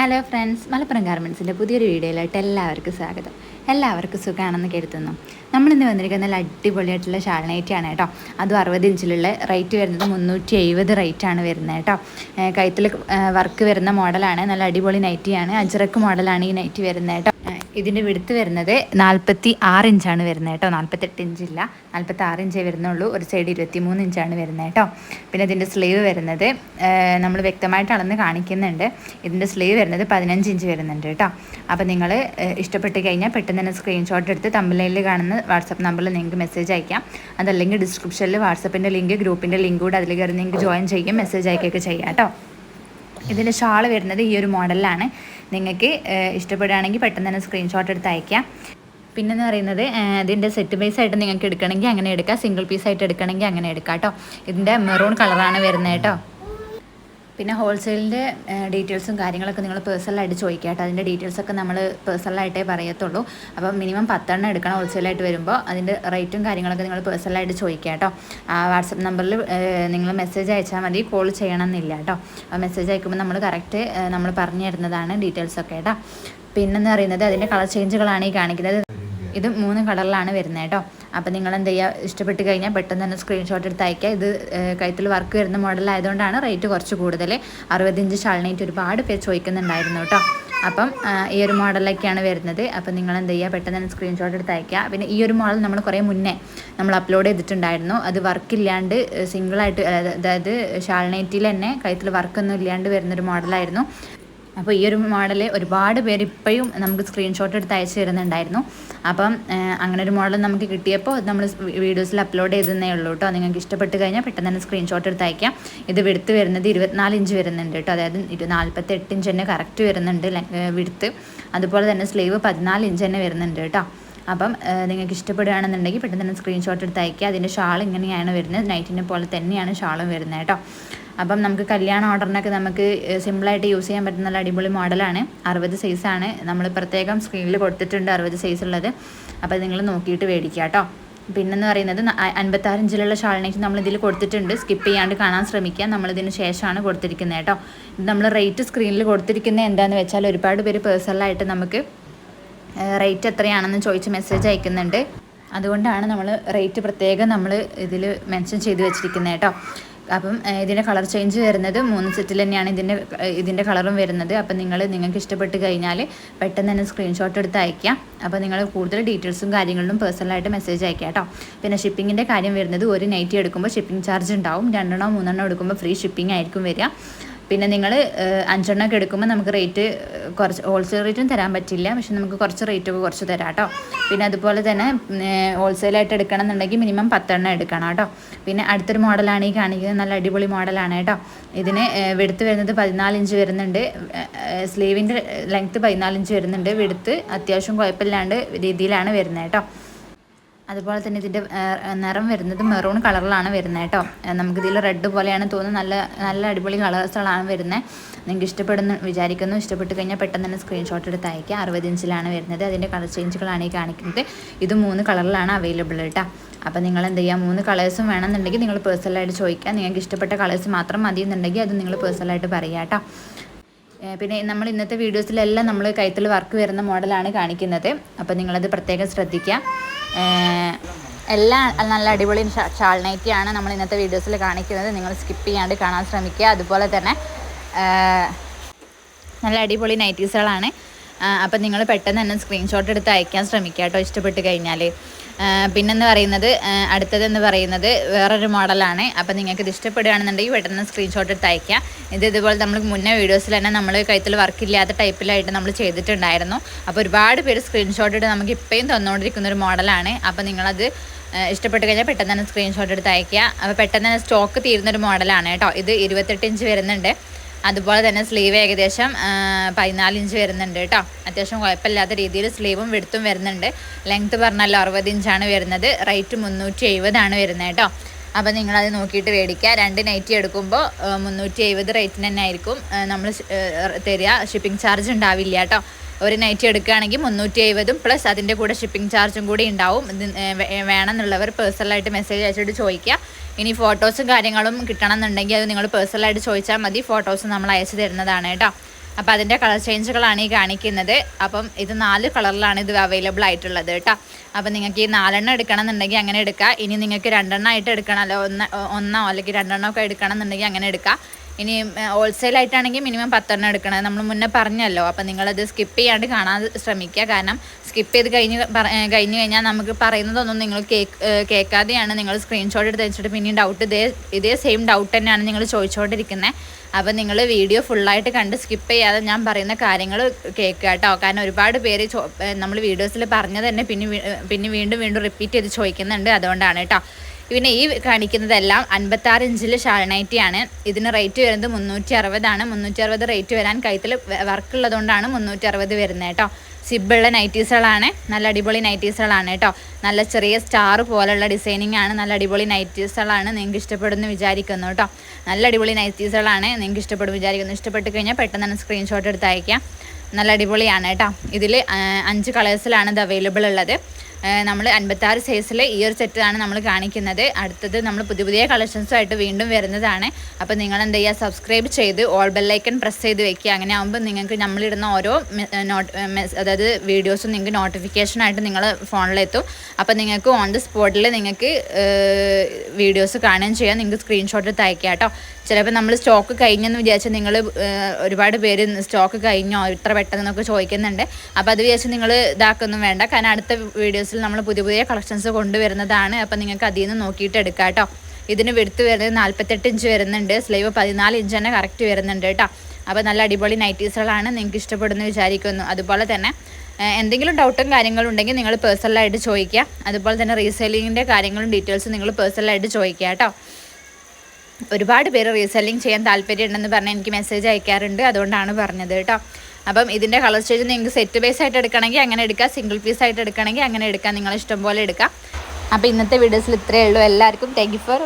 Hello friends Malappuram ഗാർമെൻസിന്റെ പുതിയൊരു വീഡിയോയിലായിട്ട് എല്ലാവർക്കും സ്വാഗതം. എല്ലാവർക്കും സുഖമാണെന്ന് കരുതുന്നു. നമ്മളിന്ന് വന്നിരിക്കുന്ന നല്ല അടിപൊളിയായിട്ടുള്ള ഷാൾ നൈറ്റിയാണ് കേട്ടോ. അതും അറുപത് ഇഞ്ചിലുള്ള റേറ്റ് വരുന്നത് മുന്നൂറ്റി എഴുപത് റേറ്റാണ് വരുന്നത് കേട്ടോ. കൈത്തിൽ വർക്ക് വരുന്ന മോഡലാണ് നല്ല അടിപൊളി നൈറ്റിയാണ് അജറക്ക് മോഡലാണ് ഈ നൈറ്റി വരുന്നത് കേട്ടോ. ഇതിന്റെ വിടുത്ത് വരുന്നത് നാൽപ്പത്തി ആറ് ഇഞ്ചാണ് വരുന്നത് കേട്ടോ. നാൽപ്പത്തെട്ട് ഇഞ്ചില്ല നാൽപ്പത്തി ആറ് ഇഞ്ചേ വരുന്നുള്ളൂ. ഒരു സൈഡ് ഇരുപത്തി മൂന്ന് ഇഞ്ചാണ് വരുന്നത് കേട്ടോ. പിന്നെ ഇതിന്റെ സ്ലീവ് വരുന്നത് നമ്മൾ വ്യക്തമായിട്ട് അളന്ന് കാണിക്കുന്നുണ്ട്. ഇതിന്റെ സ്ലീവ് വരുന്നത് പതിനഞ്ച് ഇഞ്ച് വരുന്നുണ്ട് കേട്ടോ. അപ്പോൾ നിങ്ങൾ ഇഷ്ടപ്പെട്ട് കഴിഞ്ഞാൽ പെട്ടെന്ന് തന്നെ സ്ക്രീൻഷോട്ട് എടുത്ത് തമ്പിലയിൽ കാണുന്ന വാട്സപ്പ് നമ്പറിൽ നിങ്ങൾക്ക് മെസ്സേജ് അയക്കാം. അതല്ലെങ്കിൽ ഡിസ്ക്രിപ്ഷനിൽ വാട്സപ്പിന്റെ ലിങ്ക് ഗ്രൂപ്പിന്റെ ലിങ്ക് കൂടെ അതിൽ കയറി നിങ്ങൾക്ക് ജോയിൻ ചെയ്യും മെസ്സേജ് അയക്കുകയൊക്കെ ചെയ്യാം കേട്ടോ. ഇതിന്റെ ഷാൾ വരുന്നത് ഈ ഒരു മോഡലിലാണ്. നിങ്ങൾക്ക് ഇഷ്ടപ്പെടുകയാണെങ്കിൽ പെട്ടെന്ന് തന്നെ സ്ക്രീൻഷോട്ട് എടുത്ത് അയക്കാം പിന്നെ എന്ന് പറയുന്നത് ഇതിന്റെ സെറ്റ് ബേസ് ആയിട്ട് നിങ്ങൾക്ക് എടുക്കണമെങ്കിൽ അങ്ങനെ എടുക്കാം. സിംഗിൾ പീസ് ആയിട്ട് എടുക്കണമെങ്കിൽ അങ്ങനെ എടുക്കാം കേട്ടോ. ഇതിന്റെ മെറൂൺ കളറാണ് വരുന്നത് കേട്ടോ. പിന്നെ ഹോൾസെയിലിന്റെ ഡീറ്റെയിൽസും കാര്യങ്ങളൊക്കെ നിങ്ങൾ പേഴ്സണലായിട്ട് ചോദിക്കാട്ടോ. കേട്ടോ അതിന്റെ ഡീറ്റെയിൽസൊക്കെ നമ്മൾ പേഴ്സണലായിട്ടേ പറയത്തുള്ളൂ. അപ്പോൾ മിനിമം പത്തെണ്ണം എടുക്കണം ഹോൾസെയിലായിട്ട് വരുമ്പോൾ അതിന്റെ റേറ്റും കാര്യങ്ങളൊക്കെ നിങ്ങൾ പേഴ്സണലായിട്ട് ചോദിക്കുക കേട്ടോ ആ വാട്സപ്പ് നമ്പറിൽ നിങ്ങൾ മെസ്സേജ് അയച്ചാൽ മതി. കോൾ ചെയ്യണമെന്നില്ല കേട്ടോ മെസ്സേജ് അയക്കുമ്പോൾ നമ്മൾ കറക്റ്റ് നമ്മൾ പറഞ്ഞു തരുന്നതാണ് ഡീറ്റെയിൽസൊക്കെ കേട്ടോ പിന്നെന്ന് പറയുന്നത് അതിന്റെ കളർ ചേഞ്ചുകളാണ് ഈ കാണിക്കുന്നത്. ഇത് മൂന്ന് കളറിലാണ് വരുന്നത് കേട്ടോ. അപ്പോൾ നിങ്ങൾ എന്ത് ചെയ്യുക ഇഷ്ടപ്പെട്ട് കഴിഞ്ഞാൽ പെട്ടെന്ന് തന്നെ സ്ക്രീൻഷോട്ട് എടുത്ത് അയക്കുക ഇത് കഴുത്തിൽ വർക്ക് വരുന്ന മോഡലായതുകൊണ്ടാണ് റേറ്റ് കുറച്ച് കൂടുതൽ. അറുപത്തിഞ്ച് ഷാളിനേറ്റ് ഒരുപാട് പേര് ചോദിക്കുന്നുണ്ടായിരുന്നു കേട്ടോ. അപ്പം ഈ ഒരു മോഡലൊക്കെയാണ് വരുന്നത്. അപ്പം നിങ്ങൾ എന്ത് ചെയ്യുക പെട്ടെന്ന് തന്നെ സ്ക്രീൻഷോട്ട് എടുത്ത് അയക്കുക പിന്നെ ഈ ഒരു മോഡൽ നമ്മൾ കുറേ മുന്നേ നമ്മൾ അപ്ലോഡ് ചെയ്തിട്ടുണ്ടായിരുന്നു. അത് വർക്കില്ലാണ്ട് സിംഗിളായിട്ട് അതായത് ഷാൾനൈറ്റിൽ തന്നെ കഴുത്തിൽ വർക്കൊന്നും ഇല്ലാണ്ട് വരുന്നൊരു മോഡലായിരുന്നു. അപ്പോൾ ഈ ഒരു മോഡൽ ഒരുപാട് പേര് ഇപ്പോഴും നമുക്ക് സ്ക്രീൻഷോട്ട് എടുത്ത് അയച്ചു തരുന്നുണ്ടായിരുന്നു. അപ്പം അങ്ങനെ ഒരു മോഡൽ നമുക്ക് കിട്ടിയപ്പോൾ നമ്മൾ വീഡിയോസിൽ അപ്ലോഡ് ചെയ്തതേ ഉള്ളൂ കേട്ടോ നിങ്ങൾക്ക് ഇഷ്ടപ്പെട്ട് കഴിഞ്ഞാൽ പെട്ടെന്ന് തന്നെ സ്ക്രീൻഷോട്ട് എടുത്ത് അയക്കാം. ഇത് വിടുത്ത് വരുന്നത് ഇരുപത്തിനാല് ഇഞ്ച് വരുന്നുണ്ട് കേട്ടോ അതായത് ഇരു നാൽപ്പത്തി എട്ട് ഇഞ്ച് തന്നെ കറക്റ്റ് വരുന്നുണ്ട് വിടുത്ത്. അതുപോലെ തന്നെ സ്ലീവ് പതിനാല് ഇഞ്ച് തന്നെ വരുന്നുണ്ട് കേട്ടോ അപ്പം നിങ്ങൾക്ക് ഇഷ്ടപ്പെടുകയാണെന്നുണ്ടെങ്കിൽ പെട്ടെന്ന് തന്നെ സ്ക്രീൻഷോട്ട് എടുത്ത് അയക്കുക. അതിന്റെ ഷാൾ ഇങ്ങനെയാണ് വരുന്നത്. നൈറ്റിനെ പോലെ തന്നെയാണ് ഷാളും വരുന്നത് കേട്ടോ അപ്പം നമുക്ക് കല്യാണ ഓർഡറിനൊക്കെ നമുക്ക് സിമ്പിളായിട്ട് യൂസ് ചെയ്യാൻ പറ്റുന്ന നല്ല അടിപൊളി മോഡലാണ്. അറുപത് സൈസാണ് നമ്മൾ പ്രത്യേകം സ്ക്രീനിൽ കൊടുത്തിട്ടുണ്ട് അറുപത് സൈസ് ഉള്ളത്. അപ്പോൾ നിങ്ങൾ നോക്കിയിട്ട് മേടിക്കുക കേട്ടോ. പിന്നെന്ന് പറയുന്നത് ന- അ- അൻപത്താറ് ഇഞ്ചിലുള്ള ഷാളിനേക്ക് നമ്മൾ ഇതിൽ കൊടുത്തിട്ടുണ്ട്. സ്കിപ്പ് ചെയ്യാണ്ട് കാണാൻ ശ്രമിക്കുക. നമ്മളിതിന് ശേഷമാണ് കൊടുത്തിരിക്കുന്നത് കേട്ടോ. നമ്മൾ റേറ്റ് സ്ക്രീനിൽ കൊടുത്തിരിക്കുന്നത് എന്താണെന്ന് വെച്ചാൽ ഒരുപാട് പേര് പേഴ്സണലായിട്ട് നമുക്ക് റേറ്റ് എത്രയാണെന്ന് ചോദിച്ച് മെസ്സേജ് അയക്കുന്നുണ്ട്. അതുകൊണ്ടാണ് നമ്മൾ റേറ്റ് പ്രത്യേകം നമ്മൾ ഇതിൽ മെൻഷൻ ചെയ്ത് വെച്ചിരിക്കുന്നത് കേട്ടോ. അപ്പം ഇതിന്റെ കളർ ചേഞ്ച് വരുന്നത് മൂന്ന് സെറ്റിൽ തന്നെയാണ് ഇതിന്റെ ഇതിന്റെ കളറും വരുന്നത്. അപ്പം നിങ്ങൾ നിങ്ങൾക്ക് ഇഷ്ടപ്പെട്ട് കഴിഞ്ഞാൽ പെട്ടെന്ന് തന്നെ സ്ക്രീൻഷോട്ട് എടുത്ത് അയക്കാം അപ്പോൾ നിങ്ങൾ കൂടുതൽ ഡീറ്റെയിൽസും കാര്യങ്ങളിലും പേഴ്സണലായിട്ട് മെസ്സേജ് അയക്കാം കേട്ടോ. പിന്നെ ഷിപ്പിങ്ങിന്റെ കാര്യം വരുന്നത് ഒരു നൈറ്റി എടുക്കുമ്പോൾ ഷിപ്പിംഗ് ചാർജ് ഉണ്ടാവും. രണ്ടെണ്ണോ മൂന്നെണ്ണോ എടുക്കുമ്പോൾ ഫ്രീ ഷിപ്പിംഗ് ആയിരിക്കും വരിക. പിന്നെ നിങ്ങൾ അഞ്ചെണ്ണമൊക്കെ എടുക്കുമ്പോൾ നമുക്ക് റേറ്റ് കുറച്ച് ഹോൾസെയിൽ റേറ്റും തരാൻ പറ്റില്ല. പക്ഷെ നമുക്ക് കുറച്ച് റേറ്റൊക്കെ കുറച്ച് തരാം കേട്ടോ പിന്നെ അതുപോലെ തന്നെ ഹോൾസെയിലായിട്ട് എടുക്കണം എന്നുണ്ടെങ്കിൽ മിനിമം പത്തെണ്ണം എടുക്കണം കേട്ടോ പിന്നെ അടുത്തൊരു മോഡലാണ് ഈ കാണിക്കുന്നത്. നല്ല അടിപൊളി മോഡലാണ് കേട്ടോ ഇതിന് വെടുത്ത് വരുന്നത് പതിനാല് ഇഞ്ച് വരുന്നുണ്ട്. സ്ലീവിന്റെ ലെങ്ത്ത് പതിനാല് ഇഞ്ച് വരുന്നുണ്ട്. വെടുത്ത് അത്യാവശ്യം കുഴപ്പമില്ലാണ്ട് രീതിയിലാണ് വരുന്നത് കേട്ടോ അതുപോലെ തന്നെ ഇതിന്റെ നിറം വരുന്നത് മെറൂൺ കളറിലാണ് വരുന്നത് കേട്ടോ. നമുക്കിതിൽ റെഡ് പോലെയാണ് തോന്നുന്നത്. നല്ല നല്ല അടിപൊളി കളേഴ്സുകളാണ് വരുന്നത്. നിങ്ങൾക്ക് ഇഷ്ടപ്പെടുന്നു വിചാരിക്കുന്നു. ഇഷ്ടപ്പെട്ട് കഴിഞ്ഞാൽ പെട്ടെന്ന് തന്നെ സ്ക്രീൻഷോട്ട് എടുത്ത് അയക്കുക അറുപത് ഇഞ്ചിലാണ് വരുന്നത്. അതിന്റെ കളർ ചേഞ്ചുകളാണ് ഈ കാണിക്കുന്നത്. ഇത് മൂന്ന് കളറിലാണ് അവൈലബിൾ കേട്ടോ അപ്പോൾ നിങ്ങൾ എന്ത് ചെയ്യുക മൂന്ന് കളേഴ്സും വേണമെന്നുണ്ടെങ്കിൽ നിങ്ങൾ പേഴ്സണലായിട്ട് ചോദിക്കുക. നിങ്ങൾക്ക് ഇഷ്ടപ്പെട്ട കളേഴ്സ് മാത്രം മതി എന്നുണ്ടെങ്കിൽ അത് നിങ്ങൾ പേഴ്സണലായിട്ട് പറയുക കേട്ടോ പിന്നെ നമ്മൾ ഇന്നത്തെ വീഡിയോസിലെല്ലാം നമ്മൾ കൈത്തിൽ വർക്ക് വരുന്ന മോഡലാണ് കാണിക്കുന്നത്. അപ്പോൾ നിങ്ങളത് പ്രത്യേകം ശ്രദ്ധിക്കുക. ഏഹ് എല്ലാം നല്ല അടിപൊളി ഷാൾ നൈറ്റിയാണ് നമ്മൾ ഇന്നത്തെ വീഡിയോസിൽ കാണിക്കുന്നത്. നിങ്ങൾ സ്കിപ്പ് ചെയ്യാണ്ട് കാണാൻ ശ്രമിക്കുക. അതുപോലെ തന്നെ നല്ല അടിപൊളി നൈറ്റീസുകളാണ്. അപ്പം നിങ്ങൾ പെട്ടെന്ന് തന്നെ സ്ക്രീൻഷോട്ട് എടുത്ത് അയക്കാൻ ശ്രമിക്കുക കേട്ടോ ഇഷ്ടപ്പെട്ട് കഴിഞ്ഞാൽ പിന്നെന്ന് പറയുന്നത് അടുത്തതെന്ന് പറയുന്നത് വേറൊരു മോഡലാണ്. അപ്പം നിങ്ങൾക്ക് ഇത് ഇഷ്ടപ്പെടുകയാണെന്നുണ്ടെങ്കിൽ പെട്ടെന്ന് സ്ക്രീൻഷോട്ട് എടുത്ത് അയക്കാം ഇത് ഇതുപോലെ നമ്മൾ മുന്നേ വീഡിയോസിൽ തന്നെ നമ്മൾ കഴുത്തിൽ വർക്ക് ഇല്ലാത്ത ടൈപ്പിലായിട്ട് നമ്മൾ ചെയ്തിട്ടുണ്ടായിരുന്നു. അപ്പോൾ ഒരുപാട് പേര് സ്ക്രീൻഷോട്ട് എടുത്ത് നമുക്ക് ഇപ്പോഴും തന്നുകൊണ്ടിരിക്കുന്ന ഒരു മോഡലാണ്. അപ്പോൾ നിങ്ങളത് ഇഷ്ടപ്പെട്ട് കഴിഞ്ഞാൽ പെട്ടെന്ന് തന്നെ സ്ക്രീൻഷോട്ട് എടുത്ത് അയക്കുക അപ്പോൾ പെട്ടെന്ന് തന്നെ സ്റ്റോക്ക് തീരുന്നൊരു മോഡലാണ് കേട്ടോ. ഇത് ഇരുപത്തെട്ട് ഇഞ്ച് വരുന്നുണ്ട്. അതുപോലെ തന്നെ സ്ലീവ് ഏകദേശം പതിനാല് ഇഞ്ച് വരുന്നുണ്ട് കേട്ടോ. അത്യാവശ്യം കുഴപ്പമില്ലാത്ത രീതിയിൽ സ്ലീവും വിടുത്തും വരുന്നുണ്ട്. ലെങ്ത്ത് പറഞ്ഞാൽ അറുപത് ഇഞ്ചാണ് വരുന്നത്. റേറ്റ് മുന്നൂറ്റി എഴുപതാണ് വരുന്നത് കേട്ടോ. അപ്പോൾ നിങ്ങളത് നോക്കിയിട്ട് മേടിക്കുക. രണ്ട് നൈറ്റി എടുക്കുമ്പോൾ മുന്നൂറ്റി എഴുപത് റേറ്റിന് തന്നെ ആയിരിക്കും. നമ്മൾ തരിക. ഷിപ്പിംഗ് ചാർജ് ഉണ്ടാവില്ല കേട്ടോ. ഒരു നൈറ്റി എടുക്കുകയാണെങ്കിൽ മുന്നൂറ്റി എഴുപതും പ്ലസ് അതിന്റെ കൂടെ ഷിപ്പിംഗ് ചാർജും കൂടി ഉണ്ടാവും. വേണമെന്നുള്ളവർ പേഴ്സണലായിട്ട് മെസ്സേജ് അയച്ചിട്ട് ചോദിക്കുക. ഇനി ഫോട്ടോസും കാര്യങ്ങളും കിട്ടണം എന്നുണ്ടെങ്കിൽ അത് നിങ്ങൾ പേഴ്സണലായിട്ട് ചോദിച്ചാൽ മതി. ഫോട്ടോസ് നമ്മൾ അയച്ചു തരുന്നതാണ് കേട്ടോ. അപ്പോൾ അതിന്റെ കളർ ചേഞ്ചുകളാണ് ഈ കാണിക്കുന്നത്. അപ്പം ഇത് നാല് കളറിലാണ് ഇത് അവൈലബിൾ ആയിട്ടുള്ളത് കേട്ടോ. അപ്പം നിങ്ങൾക്ക് ഈ നാലെണ്ണം എടുക്കണം എന്നുണ്ടെങ്കിൽ അങ്ങനെ എടുക്കുക ഇനി നിങ്ങൾക്ക് രണ്ടെണ്ണം ആയിട്ട് എടുക്കണം അല്ല ഒന്ന് ഒന്നോ അല്ലെങ്കിൽ രണ്ടെണ്ണമൊക്കെ എടുക്കണം എന്നുണ്ടെങ്കിൽ അങ്ങനെ എടുക്കാം. ഇനി ഹോൾസെയിൽ ആയിട്ടാണെങ്കിൽ മിനിമം പത്തെണ്ണം എടുക്കണം. നമ്മൾ മുന്നേ പറഞ്ഞല്ലോ. അപ്പം നിങ്ങളത് സ്കിപ്പ് ചെയ്യാണ്ട് കാണാൻ ശ്രമിക്കുക. കാരണം സ്കിപ്പ് ചെയ്ത് കഴിഞ്ഞ് കഴിഞ്ഞ് കഴിഞ്ഞാൽ നമുക്ക് പറയുന്നതൊന്നും നിങ്ങൾ കേക്ക് കേൾക്കാതെയാണ് നിങ്ങൾ സ്ക്രീൻഷോട്ട് എടുത്ത് വെച്ചിട്ട് പിന്നെയും ഡൗട്ട് ഇതേ ഇതേ സെയിം ഡൗട്ട് തന്നെയാണ് നിങ്ങൾ ചോദിച്ചുകൊണ്ടിരിക്കുന്നത്. അപ്പം നിങ്ങൾ വീഡിയോ ഫുള്ളായിട്ട് കണ്ട് സ്കിപ്പ് ചെയ്യാതെ ഞാൻ പറയുന്ന കാര്യങ്ങൾ കേൾക്കുക കേട്ടോ. കാരണം ഒരുപാട് പേര് നമ്മൾ വീഡിയോസിൽ പറഞ്ഞത് തന്നെ പിന്നെ പിന്നെ വീണ്ടും വീണ്ടും റിപ്പീറ്റ് ചെയ്ത് ചോദിക്കുന്നുണ്ട് അതുകൊണ്ടാണ് കേട്ടോ. പിന്നെ ഈ കാണിക്കുന്നതെല്ലാം അൻപത്താറ് ഇഞ്ചിൽ ഷാൾനൈറ്റിയാണ് ഇതിന് റേറ്റ് വരുന്നത് മുന്നൂറ്റി അറുപതാണ് മുന്നൂറ്റി അറുപത് റേറ്റ് വരാൻ കൈത്തിൽ വർക്ക് ഉള്ളതുകൊണ്ടാണ് മുന്നൂറ്റി അറുപത് വരുന്നത് കേട്ടോ. സിബിളുള്ള നൈറ്റീസുകളാണ്. നല്ല അടിപൊളി നൈറ്റീസുകളാണ് കേട്ടോ. നല്ല ചെറിയ സ്റ്റാർ പോലുള്ള ഡിസൈനിങ് ആണ്. നല്ല അടിപൊളി നൈറ്റീസുകളാണ് നിങ്ങൾക്ക് ഇഷ്ടപ്പെടുന്നു വിചാരിക്കുന്നു കേട്ടോ. നല്ല അടിപൊളി നൈറ്റീസുകളാണ് നിങ്ങൾക്ക് ഇഷ്ടപ്പെടും വിചാരിക്കുന്നു. ഇഷ്ടപ്പെട്ട് കഴിഞ്ഞാൽ പെട്ടെന്ന് തന്നെ സ്ക്രീൻഷോട്ട് എടുത്ത് അയക്കാം നല്ല അടിപൊളിയാണ് കേട്ടോ. ഇതിൽ അഞ്ച് കളേഴ്സിലാണ് ഇത് അവൈലബിൾ ഉള്ളത്. നമ്മൾ അൻപത്താറ് സൈസിലെ ഈ ഒരു സെറ്റാണ് നമ്മൾ കാണിക്കുന്നത്. അടുത്തത് നമ്മൾ പുതിയ പുതിയ കളക്ഷൻസുമായിട്ട് വീണ്ടും വരുന്നതാണ്. അപ്പോൾ നിങ്ങൾ എന്ത് ചെയ്യുക സബ്സ്ക്രൈബ് ചെയ്ത് ഓൾ ബെല്ലൈക്കൺ പ്രസ് ചെയ്ത് വെക്കുക അങ്ങനെ ആകുമ്പോൾ നിങ്ങൾക്ക് നമ്മളിടുന്ന ഓരോ നോട്ട് അതായത് വീഡിയോസും നിങ്ങൾക്ക് നോട്ടിഫിക്കേഷനായിട്ട് നിങ്ങൾ ഫോണിലെത്തും. അപ്പോൾ നിങ്ങൾക്ക് ഓൺ ദി സ്പോട്ടിൽ നിങ്ങൾക്ക് വീഡിയോസ് കാണുകയും ചെയ്യാം. നിങ്ങൾക്ക് സ്ക്രീൻഷോട്ട് എടുത്ത് അയക്കാം കേട്ടോ. ചിലപ്പോൾ നമ്മൾ സ്റ്റോക്ക് കഴിഞ്ഞെന്ന് വിചാരിച്ചാൽ നിങ്ങൾ ഒരുപാട് പേര് സ്റ്റോക്ക് കഴിഞ്ഞോ ഇത്ര പെട്ടെന്നൊക്കെ ചോദിക്കുന്നുണ്ട്. അപ്പോൾ അത് വിചാരിച്ച് നിങ്ങൾ ഇതാക്കൊന്നും വേണ്ട. കാരണം അടുത്ത വീഡിയോസിൽ നമ്മൾ പുതിയ പുതിയ കളക്ഷൻസ് കൊണ്ടുവരുന്നതാണ്. അപ്പോൾ നിങ്ങൾക്ക് അതിൽ നിന്ന് നോക്കിയിട്ട് എടുക്കാം കേട്ടോ ഇതിന് വെടുത്ത് വരുന്നത് നാൽപ്പത്തെട്ട് ഇഞ്ച് വരുന്നുണ്ട്. സ്ലീവ് പതിനാല് ഇഞ്ച് തന്നെ കറക്റ്റ് വരുന്നുണ്ട് കേട്ടോ അപ്പോൾ നല്ല അടിപൊളി നൈറ്റീസുകളാണ് നിങ്ങൾക്ക് ഇഷ്ടപ്പെടുന്നു വിചാരിക്കുന്നു. അതുപോലെ തന്നെ എന്തെങ്കിലും ഡൗട്ടും കാര്യങ്ങളും ഉണ്ടെങ്കിൽ നിങ്ങൾ പേഴ്സണലായിട്ട് ചോദിക്കുക. അതുപോലെ തന്നെ റീസെയിലിങ്ങിന്റെ കാര്യങ്ങളും ഡീറ്റെയിൽസും നിങ്ങൾ പേഴ്സണലായിട്ട് ചോദിക്കുക കേട്ടോ ഒരുപാട് പേര് റീസെല്ലിംഗ് ചെയ്യാൻ താല്പര്യം ഉണ്ടെന്ന് പറഞ്ഞ് എനിക്ക് മെസ്സേജ് അയക്കാറുണ്ട്. അതുകൊണ്ടാണ് പറഞ്ഞത് കേട്ടോ. അപ്പം ഇതിന്റെ കളർ സ്റ്റേജ് നിങ്ങൾക്ക് സെറ്റ് ബേസ് ആയിട്ട് എടുക്കണമെങ്കിൽ അങ്ങനെ എടുക്കാം. സിംഗിൾ പീസ് ആയിട്ട് എടുക്കണമെങ്കിൽ അങ്ങനെ എടുക്കാം. നിങ്ങൾ ഇഷ്ടം പോലെ എടുക്കാം. അപ്പോൾ ഇന്നത്തെ വീഡിയോസിൽ ഇത്രയേ ഉള്ളൂ. എല്ലാവർക്കും താങ്ക് ഫോർ